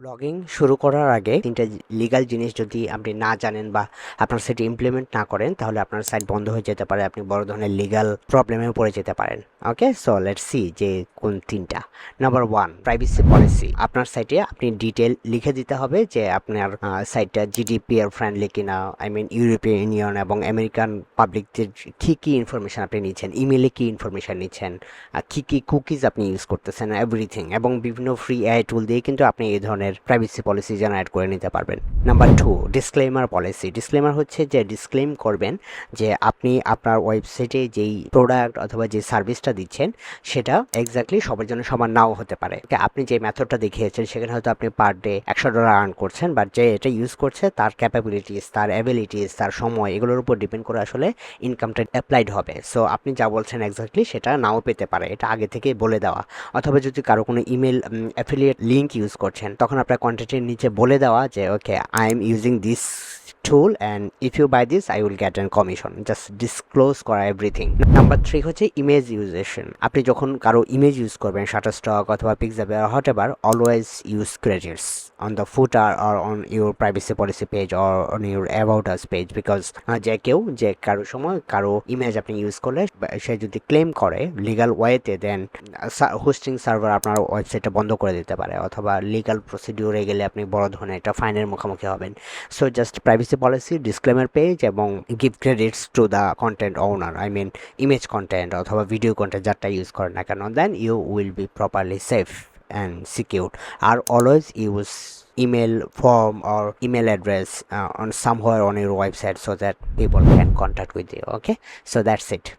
Blogging শুরু করার আগে তিনটা লিগাল জিনিস যদি আপনি না জানেন বা আপনার সাইটে ইমপ্লিমেন্ট না করেন, তাহলে আপনার সাইট বন্ধ হয়ে যেতে পারে, আপনি বড় ধরনের লিগাল প্রবলেমে পড়ে যেতে পারেন। ওকে সো লেট সি যে কোন তিনটা। নাম্বার ওয়ান প্রাইভেসি পলিসি আপনার সাইটে আপনি ডিটেল লিখে দিতে হবে যে আপনার সাইটটা জিডিপিআর ফ্রেন্ডলি কিনা আই মিন ইউরোপিয়ান ইউনিয়ন এবং আমেরিকান পাবলিকদের কী কী ইনফরমেশন আপনি নিচ্ছেন ইমেলে কী ইনফরমেশন নিচ্ছেন কী কী কুকিজ আপনি ইউজ করতেছেন এভরিথিং এবং বিভিন্ন ফ্রি এআই টুল দিয়ে কিন্তু আপনি এই ধরনের প্রাইভেসি পলিসি জেনারেট করে নিতে পারবেন। Number two disclaimer policy disclaimer হচ্ছে যে ডিসক্লেম করবেন যে আপনি আপনার ওয়েবসাইটে যেই প্রোডাক্ট অথবা যে সার্ভিসটা দিচ্ছেন, সেটা এক্স্যাক্টলি সবার জন্য সমান নাও হতে পারে। আপনি যে মেথডটা দেখিয়েছেন, সেখানে হয়তো আপনি পার ডে একশো ডলার আর্ন করছেন বাট যে এটা ইউজ করছে, তার ক্যাপাবিলিটিস তার অ্যাবিলিটিস তার সময়, এগুলোর উপর ডিপেন্ড করে আসলে ইনকামটা অ্যাপ্লাইড হবে। সো আপনি যা বলছেন এক্স্যাক্টলি সেটা নাও পেতে পারে। এটা আগে থেকেই বলে দেওয়া। অথবা যদি কারও কোনো ইমেল অ্যাফিলিয়েট লিঙ্ক ইউজ করছেন, তখন আপনার কন্টেন্টের নিচে বলে দেওয়া যে okay I am using this tool and if you buy this I will get an commission just disclose করা এভরিথিং নাম্বার থ্রি হচ্ছে ইমেজ ইউজেশন আপনি যখন কারও ইমেজ ইউজ করবেন শাটার স্টক অথবা Pixabay whatever always use credits on the footer or on your privacy policy page or on your about us page because যে কেউ, যে কারও সময় কারও ইমেজ আপনি ইউজ করলে সে যদি ক্লেম করে লিগাল ওয়েতে দেন হোস্টিং সার্ভার আপনার ওয়েবসাইটটা বন্ধ করে দিতে পারে অথবা লিগাল প্রসিডিউরে গেলে আপনি বড় ধরনের একটা ফাইনের মুখোমুখি হবেন। So just privacy policy disclaimer page এবং give credits to the content owner I mean image content অথবা ভিডিও কন্টেন্ট যারটা ইউজ করেন না কেন then you will be properly safe and secure R always use email form or email address uh, on somewhere on your website so that people can contact with you okay? So that's it.